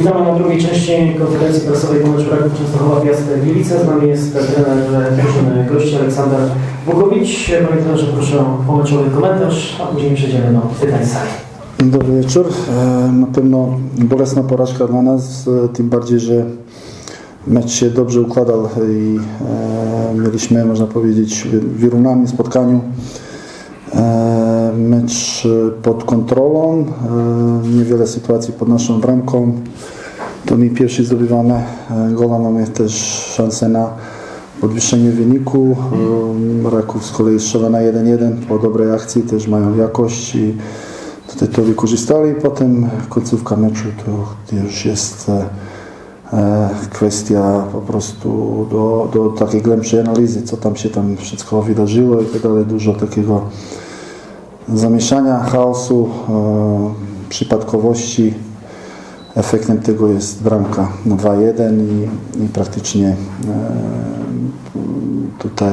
Witamy na drugiej części konferencji prasowej Pomocz Raków Częstochowa Piast Gliwice. Z nami jest trener drużyny gości Aleksander Bukowicz. Panie trenerze, proszę o pomoczowy komentarz, a później przejdziemy do pytań sali. Dobry wieczór. E, Na pewno bolesna porażka dla nas, e, tym bardziej, że mecz się dobrze układał i e, mieliśmy, można powiedzieć, wyrównany w spotkaniu. Mecz e, pod kontrolą, e, niewiele sytuacji pod naszą bramką. To my pierwsi zdobywamy e, gola, mamy też szansę na podwyższenie wyniku. Raków z kolei strzela na 1-1 po dobrej akcji, też mają jakość i tutaj to wykorzystali. Potem końcówka meczu to już jest kwestia po prostu do, do takiej głębszej analizy, co tam się tam wszystko wydarzyło i tak dalej. Dużo takiego zamieszania, chaosu, e, przypadkowości. Efektem tego jest bramka na 2-1 i, i praktycznie e, tutaj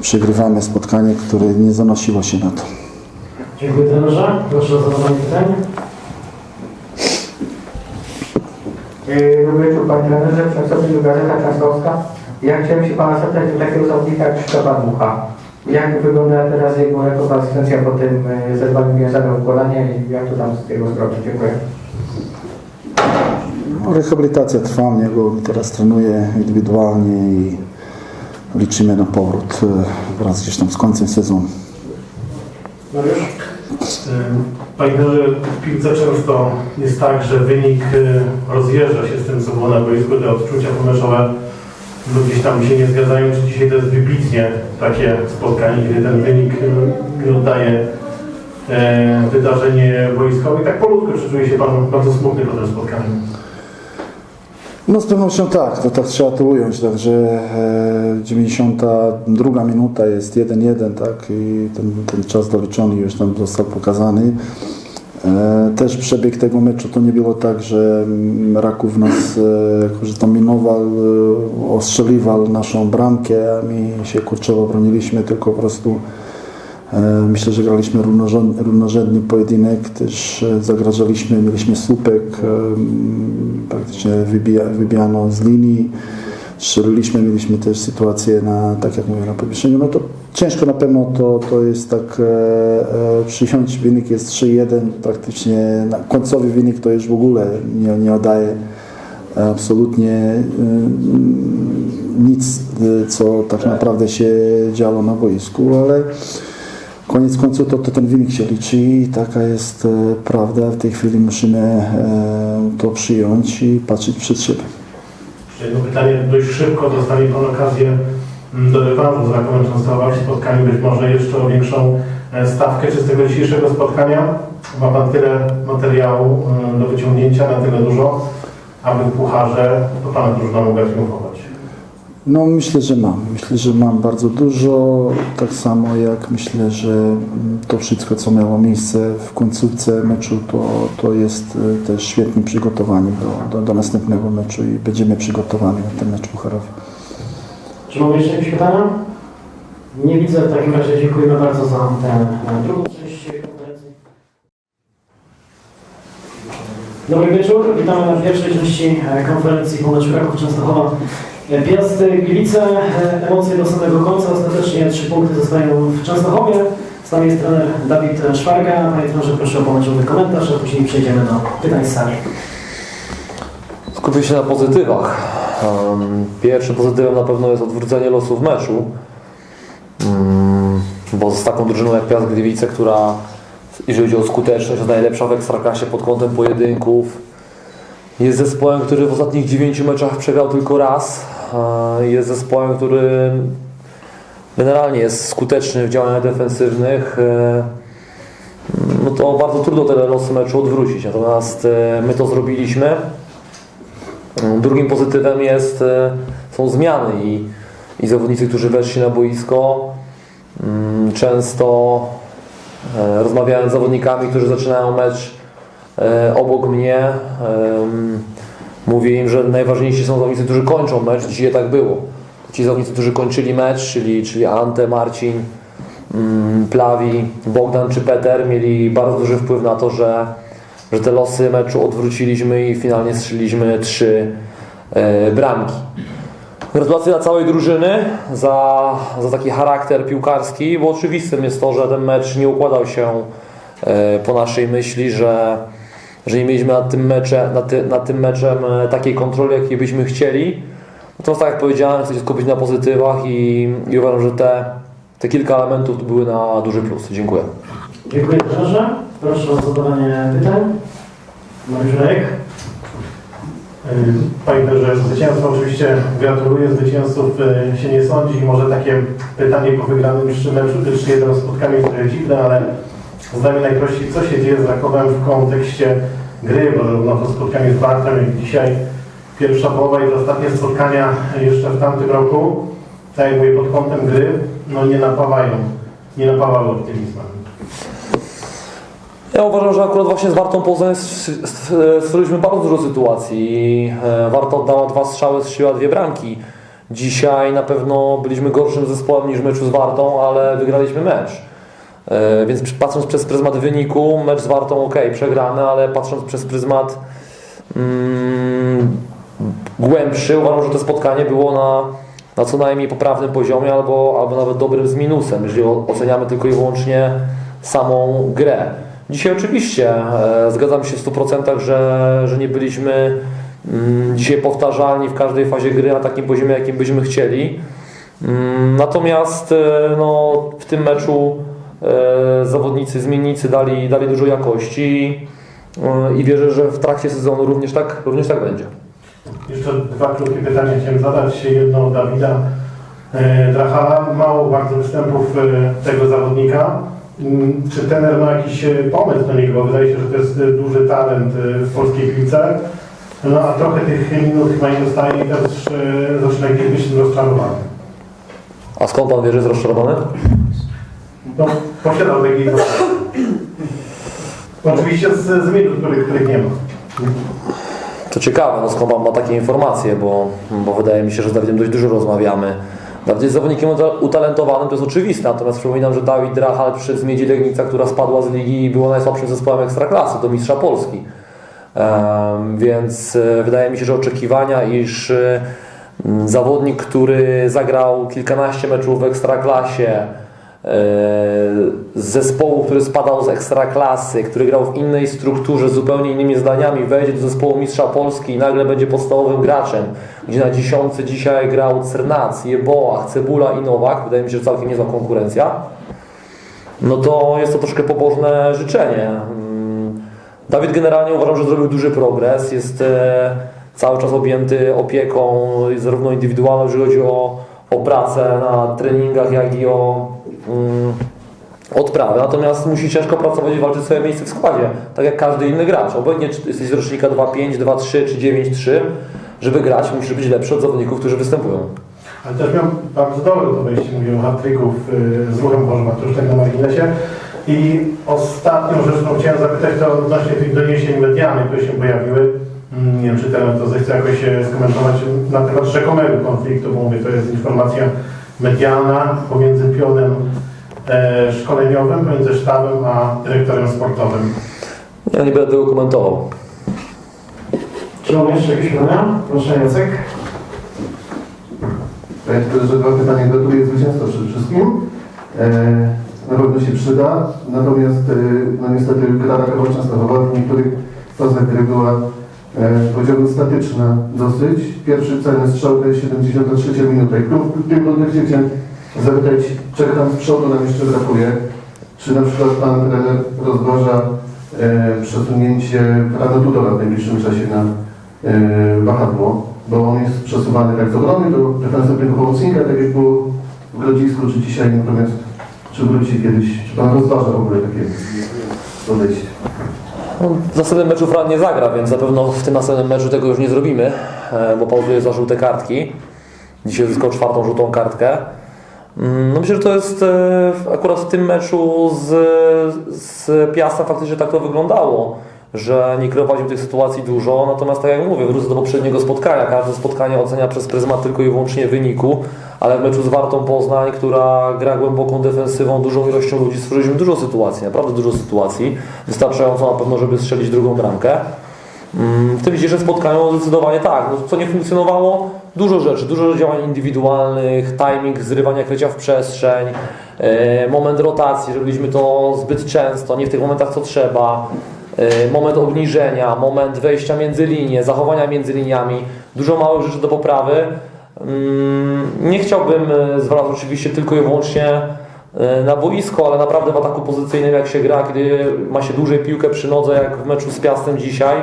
przegrywamy spotkanie, które nie zanosiło się na to. Dziękuję trenerze. Proszę o zadawanie pytań. Yy, Dobry wieczór Panie Trenerze, przedstawiciel Gazeta Częstochowska. Ja chciałem się Pana zapytać o takiego zawodnika jak Krzysztofa Mucha. Jak wygląda teraz jego rekonwalescencja po tym yy, zerwaniu więzadła w kolanie i jak to tam z jego zdrowiem? Dziękuję. No, Rehabilitacja trwa u niego, teraz trenuje indywidualnie i liczymy na powrót e, wraz gdzieś tam z końcem sezonu. Mariusz? Panie piłce często jest tak, że wynik y, rozjeżdża się z tym, co było na boisku, te odczucia pomeczowe lub gdzieś tam się nie zgadzają. Czy dzisiaj to jest wybitnie takie spotkanie, kiedy ten wynik y, oddaje e, wydarzenie boiskowe? I tak po ludzku, czy czuje się Pan bardzo smutny po tym spotkaniu? No z pewnością tak, to tak trzeba to ująć, także e, 92 minuta jest 1-1, tak, i ten, ten czas doliczony już tam został pokazany. E, też przebieg tego meczu to nie było tak, że Raków nas e, że dominował, e, ostrzeliwał naszą bramkę, a my się kurczowo broniliśmy, tylko po prostu Myślę, że graliśmy równorzędny, pojedynek, też zagrażaliśmy, mieliśmy słupek, praktycznie wybija, wybijano z linii, strzeliliśmy, mieliśmy też sytuację na, tak jak mówię, na. No to ciężko na pewno to, to jest tak e, e, przysiąść, wynik jest 3-1, praktycznie na, końcowy wynik to już w ogóle nie, nie oddaje absolutnie y, nic, y, co tak naprawdę się działo na boisku, ale koniec końców to, to ten wynik się liczy i taka jest e, prawda. W tej chwili musimy e, to przyjąć i patrzeć przed siebie. Jedno pytanie, dość szybko dostanie Pan okazję mm, do rewanżu z Rakowem Częstochowa w spotkaniu, być może jeszcze o większą e, stawkę. Czy z tego dzisiejszego spotkania ma Pan tyle materiału e, do wyciągnięcia, na tyle dużo, aby pucharze to Pana drużyna mogła triumfować? No myślę, że mam. Myślę, że mam bardzo dużo. Tak samo jak myślę, że mm, to wszystko, co miało miejsce w końcówce meczu, to, to jest e, też świetnym przygotowaniem do, do, do następnego meczu i będziemy przygotowani na ten mecz pucharowy. Czy mamy jeszcze jakieś pytania? Nie widzę. W takim razie dziękujemy bardzo za tę e, drugą część konferencji. Dobry wieczór. Witamy na pierwszej części e, konferencji Pomocz Raków Częstochowa Piast Gliwice. E, Emocje do samego końca. Ostatecznie trzy punkty zostają w Częstochowie. Z nami jest trener Dawid Szwarga. Panie trenerze, proszę o pomoczowy komentarz, a później przejdziemy do pytań z sali. Skupię się na pozytywach. Pierwszym pozytywem na pewno jest odwrócenie losu w meczu. Mm, Bo z taką drużyną jak Piast Gliwice, która jeżeli chodzi o skuteczność, jest najlepsza w Ekstraklasie pod kątem pojedynków. Jest zespołem, który w ostatnich 9 meczach przegrał tylko raz. Jest zespołem, który generalnie jest skuteczny w działaniach defensywnych. E, No to bardzo trudno te losy meczu odwrócić. Natomiast e, my to zrobiliśmy. Drugim pozytywem jest, e, są zmiany i, i zawodnicy, którzy weszli na boisko, mm, często rozmawiałem z zawodnikami, którzy zaczynają mecz obok mnie. Em, Mówię im, że najważniejsi są zawodnicy, którzy kończą mecz. Dzisiaj tak było. Ci zawodnicy, którzy kończyli mecz, czyli, czyli Ante, Marcin, mm, Plawi, Bogdan czy Peter, mieli bardzo duży wpływ na to, że, że te losy meczu odwróciliśmy i finalnie strzeliliśmy trzy e, bramki. Gratulacje dla całej drużyny za, za taki charakter piłkarski, bo oczywistym jest to, że ten mecz nie układał się e, po naszej myśli, że, że nie mieliśmy nad tym, mecze, nad, ty, nad tym meczem e, takiej kontroli, jakiej byśmy chcieli. Natomiast tak jak powiedziałem, chcę się skupić na pozytywach i, i uważam, że te, te kilka elementów były na duży plus. Dziękuję. Dziękuję trenerze. Proszę o zadawanie pytań. Mariusz Rejek. Panie Trenerze, zwycięstwo oczywiście gratuluję, zwycięzców y, się nie sądzi i może takie pytanie po wygranym meczu, jeszcze jedno spotkanie jest dziwne, ale zdanie najprościej, co się dzieje z Rakowem w kontekście gry, bo zarówno to spotkanie z Bartem, jak dzisiaj pierwsza połowa i ostatnie spotkania jeszcze w tamtym roku, tak jak mówię, pod kątem gry, no nie napawają, nie napawały optymizmem. Ja uważam, że akurat właśnie z Wartą Poznań stworzyliśmy bardzo dużo sytuacji. e, Warta oddała dwa strzały, strzeliła dwie bramki. Dzisiaj na pewno byliśmy gorszym zespołem niż meczu z Wartą, ale wygraliśmy mecz. E, Więc patrząc przez pryzmat wyniku, mecz z Wartą ok, przegrany, ale patrząc przez pryzmat mm, głębszy, uważam, że to spotkanie było na, na co najmniej poprawnym poziomie albo, albo nawet dobrym z minusem, jeżeli oceniamy tylko i wyłącznie samą grę. Dzisiaj oczywiście e, zgadzam się w 100%, że, że nie byliśmy mm, dzisiaj powtarzalni w każdej fazie gry na takim poziomie, jakim byśmy chcieli. Mm, Natomiast e, no, w tym meczu zawodnicy, zmiennicy dali, dali dużo jakości e, i wierzę, że w trakcie sezonu również tak, również tak będzie. Jeszcze dwa krótkie pytania chciałem zadać. Jedno od Dawida e, Drachala. Mało bardzo występów e, tego zawodnika. Mm, Czy trener ma jakiś e, pomysł na niego? Wydaje się, że to jest e, duży talent e, w polskiej piłce. No a trochę tych minut chyba nie dostaje i też e, zaczyna gdzieś być rozczarowany. A skąd Pan wie, że jest rozczarowany? No, posiadał taki Oczywiście z, z minut, których, których nie ma. To ciekawe, no skąd Pan ma takie informacje, bo, bo wydaje mi się, że z Dawidem dość dużo rozmawiamy. Dawid jest zawodnikiem uta- utalentowanym, to jest oczywiste, natomiast przypominam, że Dawid Drachal przyszedł z Miedzi Legnica, która spadła z ligi i była najsłabszym zespołem Ekstraklasy, do mistrza Polski. Em, więc e, wydaje mi się, że oczekiwania, iż e, m, zawodnik, który zagrał kilkanaście meczów w Ekstraklasie, z zespołu, który spadał z ekstraklasy, który grał w innej strukturze, zupełnie innymi zdaniami, wejdzie do zespołu mistrza Polski i nagle będzie podstawowym graczem, gdzie na dziesiątce dzisiaj grał Cernac, Jeboach, Cebula i Nowak, wydaje mi się, że całkiem niezła konkurencja, no to jest to troszkę pobożne życzenie. Mm, Dawid generalnie uważam, że zrobił duży progres, jest e, cały czas objęty opieką zarówno indywidualną, jeżeli chodzi o, o pracę na treningach, jak i o mm, odprawę. Natomiast musi ciężko pracować i walczyć swoje miejsce w składzie, tak jak każdy inny gracz. Obojętnie czy jesteś z rocznika 2-5, 2-3 czy 9-3, żeby grać musisz być lepszy od zawodników, którzy występują. Ale też miał bardzo dobre to wejście, mówię o hat-tricków y, z ruchem Chorzowa, to już tak na marginesie. I ostatnią rzecz, którą chciałem zapytać, to odnośnie tych doniesień medialnych, które się pojawiły. Mm, Nie wiem, czy ten to zechce jakoś skomentować na temat rzekomego konfliktu, bo mówię, to jest informacja medialna pomiędzy pionem e, szkoleniowym, pomiędzy sztabem a dyrektorem sportowym. Ja nie będę tego komentował. Czy mamy jeszcze jakieś pytania? Proszę Jacek. Panie że dwa pytania. Gratuluję zwycięstwa przede wszystkim. E, na pewno się przyda. Natomiast e, no niestety gra Rakowa Częstochowa w niektórych fazach gry była e, powiedziałbym statyczna dosyć. Pierwszy celny strzał to jest 73 minuta. I tu w tym kontekście chciałem zapytać, czego tam z przodu nam jeszcze brakuje? Czy na przykład Pan trener rozważa e, przesunięcie Frana Tudora w najbliższym czasie na e, wahadło? Bo on jest przesuwany tak z obrony do defensywnego pomocnika, tak jak było w Grodzisku czy dzisiaj, natomiast czy wróci kiedyś, czy Pan rozważa w ogóle takie podejście? No, w następnym meczu Fran nie zagra, więc na pewno w tym następnym meczu tego już nie zrobimy, e, bo pauzuje za żółte kartki. Dzisiaj zyskał czwartą żółtą kartkę. Mm, No myślę, że to jest e, akurat w tym meczu z, z Piastem faktycznie tak to wyglądało, że nie kreowaliśmy tych sytuacji dużo, natomiast tak jak mówię, wrócę do poprzedniego spotkania, każde spotkanie ocenia przez pryzmat tylko i wyłącznie wyniku, ale w meczu z Wartą Poznań, która gra głęboką defensywą, dużą ilością ludzi, stworzyliśmy dużo sytuacji, naprawdę dużo sytuacji, wystarczająco na pewno, żeby strzelić drugą bramkę. Mm, W tym dzisiejszym spotkaniu zdecydowanie tak. No, co nie funkcjonowało? Dużo rzeczy, dużo działań indywidualnych, timing zrywania krycia w przestrzeń, e, moment rotacji, robiliśmy to zbyt często, nie w tych momentach co trzeba, moment obniżenia, moment wejścia między linie, zachowania między liniami, dużo małych rzeczy do poprawy. Mm, Nie chciałbym e, zwracać oczywiście tylko i wyłącznie e, na boisko, ale naprawdę w ataku pozycyjnym jak się gra, kiedy ma się dłużej piłkę przy nodze, jak w meczu z Piastem dzisiaj,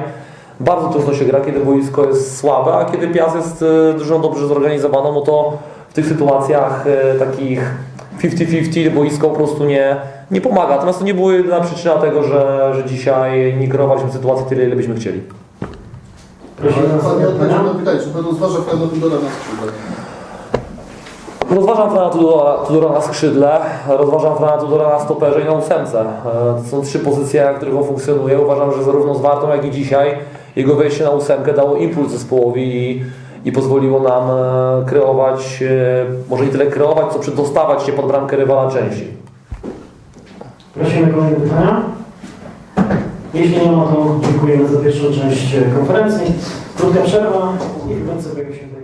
bardzo trudno się gra, kiedy boisko jest słabe, a kiedy Piast jest drużyną dobrze zorganizowaną, no to w tych sytuacjach takich 50-50 boisko po prostu nie, nie pomaga. Natomiast to nie była jedyna przyczyna tego, że, że dzisiaj nie kreowaliśmy sytuacji tyle, ile byśmy chcieli. Prosimy Pan nie odpowiedział na pytanie, czy Pan rozważa Fernando Tudora na skrzydle? Rozważam Frana Tudora, Tudora na skrzydle, rozważam Frana Tudora na stoperze i na ósemce. E, To są trzy pozycje, na których on funkcjonuje. Uważam, że zarówno z Wartą, jak i dzisiaj jego wejście na ósemkę dało impuls zespołowi i, i pozwoliło nam e, kreować, e, może nie tyle kreować, co przedostawać się pod bramkę rywala częściej. Prosimy kolejne pytania. Jeśli nie ma, to dziękujemy za pierwszą część konferencji. Krótka przerwa i wkrótce się.